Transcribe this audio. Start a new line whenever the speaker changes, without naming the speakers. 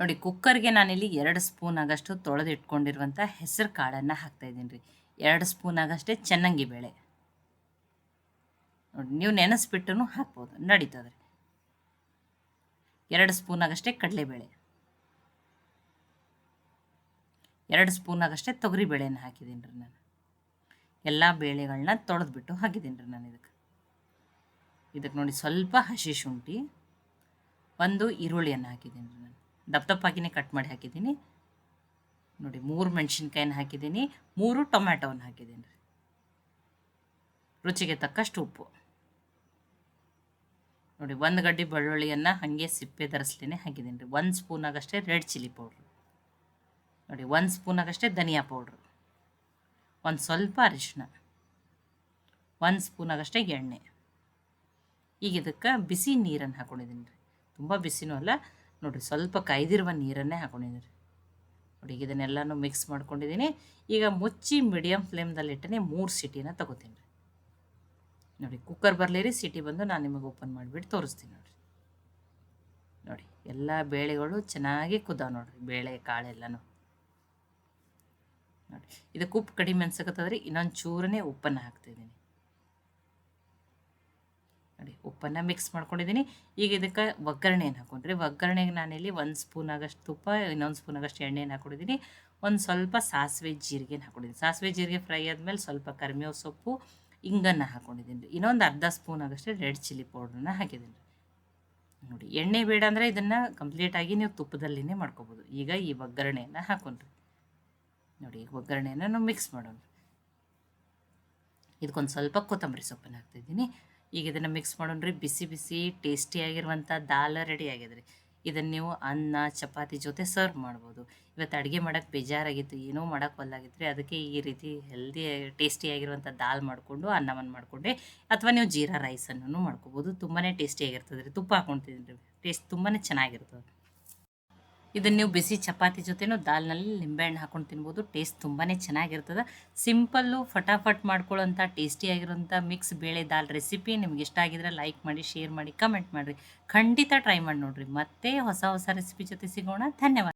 ನೋಡಿ, ಕುಕ್ಕರ್ಗೆ ನಾನಿಲ್ಲಿ ಎರಡು ಸ್ಪೂನ್ ಆಗಷ್ಟು ತೊಳೆದು ಇಟ್ಕೊಂಡಿರುವಂಥ ಹೆಸರು ಕಾಳನ್ನು ಹಾಕ್ತಾಯಿದ್ದೀನಿ ರೀ. ಎರಡು ಸ್ಪೂನ್ ಆಗಷ್ಟೇ ಚೆನ್ನಾಗಿ ಬೇಳೆ. ನೋಡಿ, ನೀವು ನೆನೆಸ್ಬಿಟ್ಟು ಹಾಕ್ಬೋದು ನಡೀತದ್ರಿ ಎರಡು ಸ್ಪೂನ್ ಆಗಷ್ಟೇ ಕಡಲೆಬೇಳೆ. ಎರಡು ಸ್ಪೂನ್ ಆಗಷ್ಟೇ ತೊಗರಿ ಬೇಳೆನ ಹಾಕಿದ್ದೀನಿ ರೀ ನಾನು. ಎಲ್ಲ ಬೇಳೆಗಳನ್ನ ತೊಳೆದ್ಬಿಟ್ಟು ಹಾಕಿದ್ದೀನಿ ರೀ ನಾನು ಇದಕ್ಕೆ. ಇದಕ್ಕೆ ನೋಡಿ ಸ್ವಲ್ಪ ಹಸಿ ಶುಂಠಿ, ಒಂದು ಈರುಳ್ಳಿಯನ್ನು ಹಾಕಿದ್ದೀನಿ ರೀ ನಾನು. ದಪ್ಪ ದಪ್ಪಾಗಿನೇ ಕಟ್ ಮಾಡಿ ಹಾಕಿದ್ದೀನಿ. ನೋಡಿ, ಮೂರು ಮೆಣಸಿನ್ಕಾಯಿನ ಹಾಕಿದ್ದೀನಿ. ಮೂರು ಟೊಮ್ಯಾಟೋವನ್ನು ಹಾಕಿದ್ದೀನಿ ರೀ. ರುಚಿಗೆ ತಕ್ಕಷ್ಟು ಉಪ್ಪು. ನೋಡಿ, ಒಂದು ಗಡ್ಡಿ ಬೆಳ್ಳುಳ್ಳಿಯನ್ನು ಹಾಗೆ ಸಿಪ್ಪೆ ಧರಿಸ್ಲೇ ಹಾಕಿದ್ದೀನಿ ರೀ. ಒಂದು ಸ್ಪೂನಾಗಷ್ಟೇ ರೆಡ್ ಚಿಲ್ಲಿ ಪೌಡ್ರು ನೋಡಿ, ಒಂದು ಸ್ಪೂನಾಗಷ್ಟೇ ಧನಿಯಾ ಪೌಡ್ರು ಒಂದು ಸ್ವಲ್ಪ ಅರಿಶಿನ ಒಂದು ಸ್ಪೂನಾಗಷ್ಟೇ ಎಣ್ಣೆ. ಈಗ ಇದಕ್ಕೆ ಬಿಸಿ ನೀರನ್ನು ಹಾಕ್ಕೊಂಡಿದ್ದೀನಿ ರೀ. ತುಂಬ ಬಿಸಿನೂ ಅಲ್ಲ ನೋಡಿರಿ ಸ್ವಲ್ಪ ಕಾಯ್ದಿರುವ ನೀರನ್ನೇ ಹಾಕ್ಕೊಂಡಿದ್ದೀನಿ ರೀ ನೋಡಿ ಈಗ ಇದನ್ನೆಲ್ಲನೂ ಮಿಕ್ಸ್ ಮಾಡ್ಕೊಂಡಿದ್ದೀನಿ. ಈಗ ಮುಚ್ಚಿ ಮೀಡಿಯಮ್ ಫ್ಲೇಮ್ದಲ್ಲಿಟ್ಟನೆ ಮೂರು ಸಿಟಿನ ತಗೋತೀನಿ ರೀ. ನೋಡಿ ಕುಕ್ಕರ್ ಬರಲಿರಿ ಸಿಟಿ ಬಂದು ನಾನು ನಿಮಗೆ ಓಪನ್ ಮಾಡಿಬಿಟ್ಟು ತೋರಿಸ್ತೀನಿ ನೋಡಿರಿ. ನೋಡಿ ಎಲ್ಲ ಬೇಳೆಗಳು ಚೆನ್ನಾಗಿ ಕುದ ನೋಡಿರಿ, ಬೇಳೆ ಕಾಳೆಲ್ಲನೂ ನೋಡಿ ಇದಕ್ಕೆ ಉಪ್ಪು ಕಡಿಮೆ ಅನ್ಸಕತ್ತದ್ರಿ, ಇನ್ನೊಂದು ಚೂರನೇ ಉಪ್ಪನ್ನು ಹಾಕ್ತಿದ್ದೀನಿ. ನೋಡಿ, ಉಪ್ಪನ್ನು ಮಿಕ್ಸ್ ಮಾಡ್ಕೊಂಡಿದ್ದೀನಿ. ಈಗ ಇದಕ್ಕೆ ಒಗ್ಗರಣೆಯನ್ನು ಹಾಕೊಂಡ್ರಿ, ಒಗ್ಗರಣೆಗೆ ನಾನಿಲ್ಲಿ ಒಂದು ಸ್ಪೂನ್ ಆಗಷ್ಟು ತುಪ್ಪ, ಇನ್ನೊಂದು ಸ್ಪೂನ್ ಆಗಷ್ಟು ಎಣ್ಣೆಯನ್ನು ಹಾಕೊಂಡಿದ್ದೀನಿ. ಒಂದು ಸ್ವಲ್ಪ ಸಾಸಿವೆ ಜೀರಿಗೆನ ಹಾಕೊಂಡಿದ್ದೀನಿ. ಸಾಸಿವೆ ಜೀರಿಗೆ ಫ್ರೈ ಆದಮೇಲೆ ಸ್ವಲ್ಪ ಕರಿಮೇವು ಸೊಪ್ಪು, ಇಂಗನ್ನು ಹಾಕ್ಕೊಂಡಿದ್ದೀನಿ ರೀ ಇನ್ನೊಂದು ಅರ್ಧ ಸ್ಪೂನ್ ಆಗಷ್ಟು ರೆಡ್ ಚಿಲ್ಲಿ ಪೌಡ್ರನ್ನ ಹಾಕಿದ್ದೀನಿ. ನೋಡಿ, ಎಣ್ಣೆ ಬೇಡ ಅಂದರೆ ಇದನ್ನು ಕಂಪ್ಲೀಟಾಗಿ ನೀವು ತುಪ್ಪದಲ್ಲಿನೇ ಮಾಡ್ಕೊಬೋದು. ಈಗ ಈ ಒಗ್ಗರಣೆಯನ್ನು ಹಾಕೊಂಡ್ರಿ. ನೋಡಿ, ಈಗ ಒಗ್ಗರಣೆಯನ್ನು ನಾವು ಮಿಕ್ಸ್ ಮಾಡೋಣ. ಇದಕ್ಕೊಂದು ಸ್ವಲ್ಪ ಕೊತ್ತಂಬರಿ ಸೊಪ್ಪನ್ನು ಹಾಕ್ತಿದ್ದೀನಿ ಈಗ ಇದನ್ನು ಮಿಕ್ಸ್ ಮಾಡೋಣ್ರಿ. ಬಿಸಿ ಬಿಸಿ ಟೇಸ್ಟಿಯಾಗಿರುವಂಥ ದಾಲ್ ರೆಡಿ ಆಗ್ಯದ್ರಿ ಇದನ್ನು ನೀವು ಅನ್ನ, ಚಪಾತಿ ಜೊತೆ ಸರ್ವ್ ಮಾಡ್ಬೋದು. ಇವತ್ತು ಅಡುಗೆ ಮಾಡೋಕ್ಕೆ ಬೇಜಾರಾಗಿತ್ತು, ಏನೂ ಮಾಡೋಕ್ಕೆ ಒಲ್ಲಾಗಿತ್ತು ಅದಕ್ಕೆ ಈ ರೀತಿ ಹೆಲ್ದಿ ಟೇಸ್ಟಿಯಾಗಿರುವಂಥ ದಾಲ್ ಮಾಡಿಕೊಂಡು ಅನ್ನವನ್ನು ಮಾಡಿಕೊಂಡೆ. ಅಥವಾ ನೀವು ಜೀರಾ ರೈಸನ್ನು ಮಾಡ್ಕೋಬೋದು. ತುಂಬಾ ಟೇಸ್ಟಿಯಾಗಿರ್ತದೆ ರೀ ತುಪ್ಪ ಹಾಕ್ಕೊತಿದ್ದೀನಿ ರೀ ಟೇಸ್ಟ್ ತುಂಬಾ ಚೆನ್ನಾಗಿರ್ತದೆ. ಇದನ್ನು ನೀವು ಬಿಸಿ ಚಪಾತಿ ಜೊತೆನೂ ದಾಲ್ನಲ್ಲಿ ನಿಂಬೆಹಣ್ಣು ಹಾಕೊಂಡು ತಿನ್ಬೋದು. ಟೇಸ್ಟ್ ತುಂಬಾ ಚೆನ್ನಾಗಿರ್ತದೆ. ಸಿಂಪಲ್ಲು ಫಟಾಫಟ್ ಮಾಡ್ಕೊಳ್ಳೋಂಥ ಟೇಸ್ಟಿಯಾಗಿರೋಂಥ ಮಿಕ್ಸ್ ಬೇಳೆ ದಾಲ್ ರೆಸಿಪಿ ನಿಮ್ಗೆ ಇಷ್ಟ ಆಗಿದ್ರೆ ಲೈಕ್ ಮಾಡಿ, ಶೇರ್ ಮಾಡಿ, ಕಮೆಂಟ್ ಮಾಡಿರಿ. ಖಂಡಿತ ಟ್ರೈ ಮಾಡಿ ನೋಡಿರಿ. ಮತ್ತೆ ಹೊಸ ಹೊಸ ರೆಸಿಪಿ ಜೊತೆ ಸಿಗೋಣ. ಧನ್ಯವಾದ.